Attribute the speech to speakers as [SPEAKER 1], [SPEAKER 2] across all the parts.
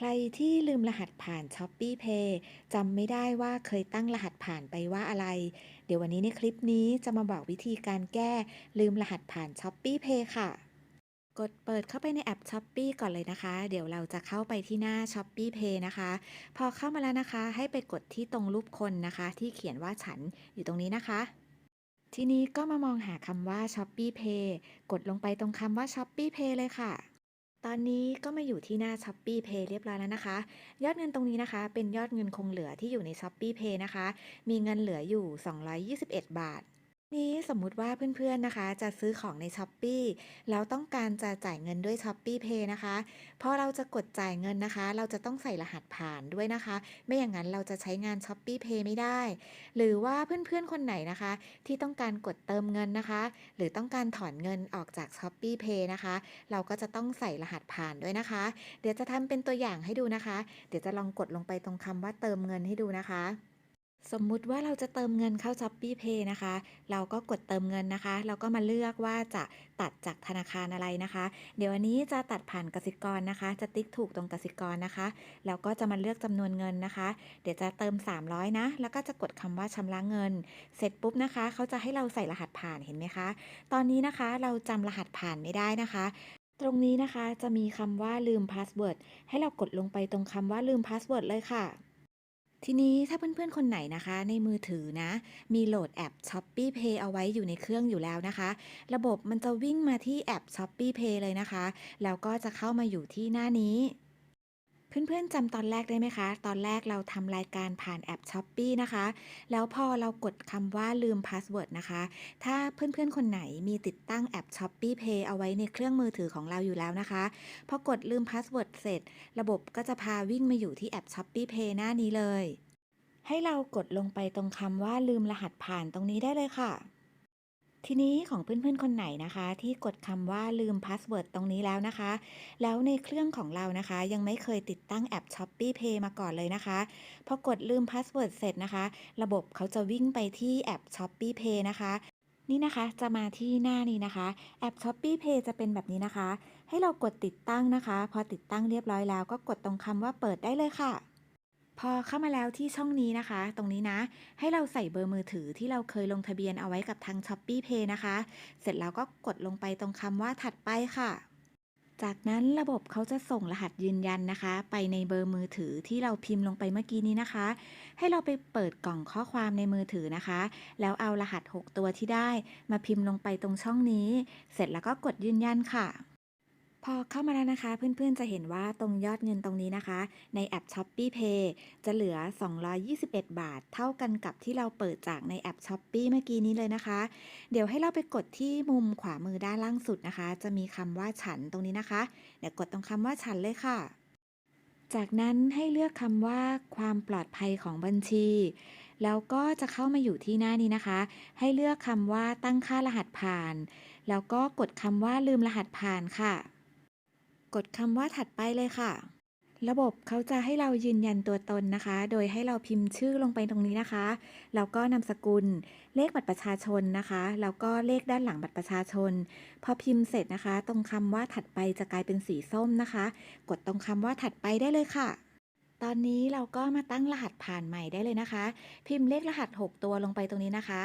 [SPEAKER 1] ใครที่ลืมรหัสผ่าน Shopee Pay จำไม่ได้ว่าเคยตั้งรหัสผ่านไปว่าอะไร เดี๋ยววันนี้ในคลิปนี้จะมาบอกวิธีการแก้ลืมรหัสผ่าน Shopee Pay ค่ะ กดเปิดเข้าไปในแอป Shopee ก่อนเลยนะคะ เดี๋ยวเราจะเข้าไปที่หน้า Shopee Pay นะคะ พอเข้ามาแล้วนะคะ ให้ไปกดที่ตรงรูปคนนะคะ ที่เขียนว่าฉันอยู่ตรงนี้นะคะทีนี้ก็มามองหาคำว่า Shopee Pay กดลงไปตรงคำว่า Shopee Pay เลยค่ะ ตอนนี้ก็มาอยู่ที่หน้า Shopee Pay เรียบร้อยแล้วนะคะ ยอดเงินตรงนี้นะคะ เป็นยอดเงินคงเหลือที่อยู่ใน Shopee Pay นะคะ มีเงินเหลืออยู่ 221 บาท นี้สมมุติว่าเพื่อนๆนะคะ จะซื้อของใน Shopee แล้วต้องการจะจ่ายเงินด้วย Shopee Pay นะคะพอเราจะกดจ่ายเงินนะคะ เราจะต้องใส่รหัสผ่านด้วยนะคะ ไม่อย่างนั้นเราจะใช้งาน Shopee Pay ไม่ได้ หรือว่าเพื่อนๆคนไหนนะคะ ที่ต้องการกดเติมเงินนะคะ หรือต้องการถอนเงินออกจาก Shopee Pay นะคะ เราก็จะต้องใส่รหัสผ่านด้วยนะคะ เดี๋ยวจะทำเป็นตัวอย่างให้ดูนะคะ เดี๋ยวจะลองกดลงไปตรงคำว่าเติมเงินให้ดูนะคะ สมมุติว่าเราจะเติมเงินเข้า Shopee Pay นะคะ เราก็กดเติมเงินนะคะ เราก็มาเลือกว่าจะตัดจากธนาคารอะไรนะคะ เดี๋ยวอันนี้จะตัดผ่านกสิกรนะคะ จะติ๊กถูกตรงกสิกรนะคะ แล้วก็จะมาเลือกจำนวนเงินนะคะ เดี๋ยวจะเติม 300 นะ แล้วก็จะกดคำว่าชำระเงิน เสร็จปุ๊บนะคะ เขาจะให้เราใส่รหัสผ่านเห็นไหมคะ ตอนนี้นะคะเราจำรหัสผ่านไม่ได้นะคะตรงนี้นะคะจะมีคำว่าลืมพาสเวิร์ดให้เรากดลงไปตรงคำว่าลืมพาสเวิร์ดเลยค่ะ ทีนี้ถ้าเพื่อนๆ คนไหนนะคะ ในมือถือนะ มีโหลดแอป Shopee Pay เอาไว้อยู่ในเครื่องอยู่แล้วนะคะ ระบบมันจะวิ่งมาที่แอป Shopee Pay เลยนะคะ แล้วก็จะเข้ามาอยู่ที่หน้านี้ เพื่อนๆจำตอนแรกได้ไหมคะ ตอนแรกเราทำรายการผ่านแอป Shopee นะคะ แล้วพอเรากดคำว่าลืมพาสเวิร์ดนะคะ ถ้าเพื่อนๆ คนไหนมีติดตั้งแอป Shopee Pay เอาไว้ในเครื่องมือถือของเราอยู่แล้วนะคะ พอกดลืมพาสเวิร์ดเสร็จ ระบบก็จะพาวิ่งมาอยู่ที่แอป Shopee Pay หน้านี้เลย ให้เรากดลงไปตรงคำว่าลืมรหัสผ่านตรงนี้ได้เลยค่ะ ทีนี้ของเพื่อนๆคนไหนนะคะ ที่กดคำว่าลืมพาสเวิร์ดตรงนี้แล้วนะคะ แล้วในเครื่องของเรานะคะ ยังไม่เคยติดตั้งแอป Shopee Pay มาก่อนเลยนะคะพอกดลืมพาสเวิร์ดเสร็จนะคะ ระบบเขาจะวิ่งไปที่แอป Shopee Pay นะคะนี่นะคะจะมาที่หน้านี้นะคะ แอป Shopee Pay จะเป็นแบบนี้นะคะ ให้เรากดติดตั้งนะคะ พอติดตั้งเรียบร้อยแล้ว ก็กดตรงคำว่าเปิดได้เลยค่ะ พอเข้ามาแล้วที่ช่องนี้นะคะ ตรงนี้นะ ให้เราใส่เบอร์มือถือที่เราเคยลงทะเบียนเอาไว้กับทาง Shopee Pay นะคะ เสร็จแล้วก็กดลงไปตรงคำว่าถัดไปค่ะ จากนั้นระบบเขาจะส่งรหัสยืนยันนะคะ ไปในเบอร์มือถือที่เราพิมพ์ลงไปเมื่อกี้นี้นะคะ ให้เราไปเปิดกล่องข้อความในมือถือนะคะ แล้วเอารหัส 6 ตัวที่ได้ มาพิมพ์ลงไปตรงช่องนี้ เสร็จแล้วก็กดยืนยันค่ะ พอเข้ามาแล้วนะคะ เพื่อนๆจะเห็นว่าตรงยอดเงินตรงนี้นะคะ ในแอป Shopee Pay จะเหลือ 221 บาท เท่ากันกับที่เราเปิดจากในแอป Shopee เมื่อกี้นี้เลยนะคะ เดี๋ยวให้เราไปกดที่มุมขวามือด้านล่างสุดนะคะ จะมีคำว่าฉันตรงนี้นะคะ เดี๋ยวกดตรงคำว่าฉันเลยค่ะ จากนั้นให้เลือกคำว่าความปลอดภัยของบัญชี แล้วก็จะเข้ามาอยู่ที่หน้านี้นะคะ ให้เลือกคำว่าตั้งค่ารหัสผ่าน แล้วก็กดคำว่าลืมรหัสผ่านค่ะ กดคำว่าถัดไปเลยค่ะ ระบบเขาจะให้เรายืนยันตัวตนนะคะ โดยให้เราพิมพ์ชื่อลงไปตรงนี้นะคะ แล้วก็นามสกุล เลขบัตรประชาชนนะคะ แล้วก็เลขด้านหลังบัตรประชาชน พอพิมพ์เสร็จนะคะ ตรงคำว่าถัดไปจะกลายเป็นสีส้มนะคะ กดตรงคำว่าถัดไปได้เลยค่ะตอนนี้เราก็มาตั้งรหัสผ่านใหม่ได้เลยนะคะ พิมพ์เลขรหัส 6 ตัวลงไปตรงนี้นะคะ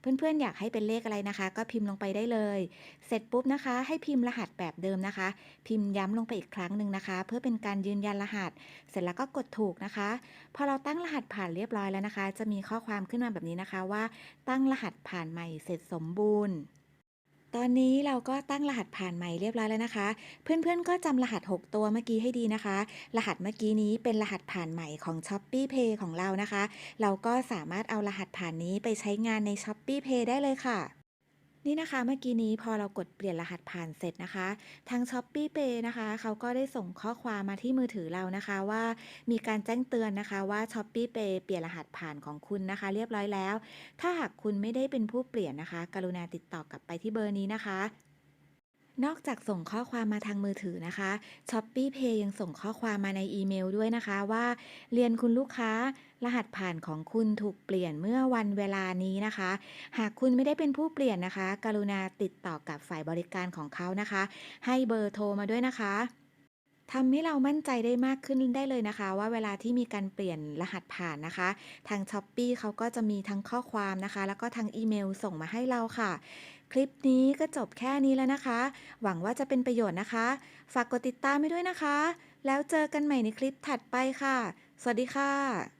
[SPEAKER 1] เพื่อนๆ อยากให้เป็นเลขอะไรนะคะ ก็พิมพ์ลงไปได้เลย เสร็จปุ๊บนะคะ ให้พิมพ์รหัสแบบเดิมนะคะ พิมพ์ย้ำลงไปอีกครั้งหนึ่งนะคะ เพื่อเป็นการยืนยันรหัส เสร็จแล้วก็กดถูกนะคะ พอเราตั้งรหัสผ่านเรียบร้อยแล้วนะคะ จะมีข้อความขึ้นมาแบบนี้นะคะว่า ตั้งรหัสผ่านใหม่เสร็จสมบูรณ์ ตอนนี้เราก็ตั้งรหัสผ่านใหม่เรียบร้อยแล้วนะคะ เพื่อนๆก็จำรหัส 6 ตัวเมื่อกี้ให้ดีนะคะ รหัสเมื่อกี้นี้เป็นรหัสผ่านใหม่ของ Shopee Pay ของเรานะคะ เราก็สามารถเอารหัสผ่านนี้ไปใช้งานใน Shopee Pay ได้เลยค่ะ นี่นะคะเมื่อกี้นี้พอเรากดเปลี่ยนรหัสผ่านเสร็จนะคะ ทาง s h อ p e e Pay นะคะ เขาก็ได้ส่งข้อความมาที่มือถือเรานะคะว่ามีการแจ้งเตือนนะคะว่า s h อ p e e Pay เปลี่ยนรหัสผ่านของคุณนะคะ เรียบร้อยแล้ว ถ้าหากคุณไม่ได้เป็นผู้เปลี่ยนนะคะ กรุณาติดต่อกลับไปที่เบอร์นี้นะคะ นอกจากส่งข้อความมาทางมือถือนะคะ Shopee Pay ยังส่งข้อความมาในอีเมลด้วยนะคะว่า เรียนคุณลูกค้า รหัสผ่านของคุณถูกเปลี่ยนเมื่อวันเวลานี้นะคะ หากคุณไม่ได้เป็นผู้เปลี่ยนนะคะ กรุณาติดต่อกับฝ่ายบริการของเขานะคะ ให้เบอร์โทรมาด้วยนะคะทำให้เรามั่นใจได้มากขึ้นได้เลยนะคะ ว่าเวลาที่มีการเปลี่ยนรหัสผ่านนะคะ ทาง Shopee เขาก็จะมีทั้งข้อความนะคะ แล้วก็ทางอีเมลส่งมาให้เราค่ะ คลิปนี้ก็จบแค่นี้แล้วนะคะ หวังว่าจะเป็นประโยชน์นะคะ ฝากกดติดตามให้ด้วยนะคะ แล้วเจอกันใหม่ในคลิปถัดไปค่ะ สวัสดีค่ะ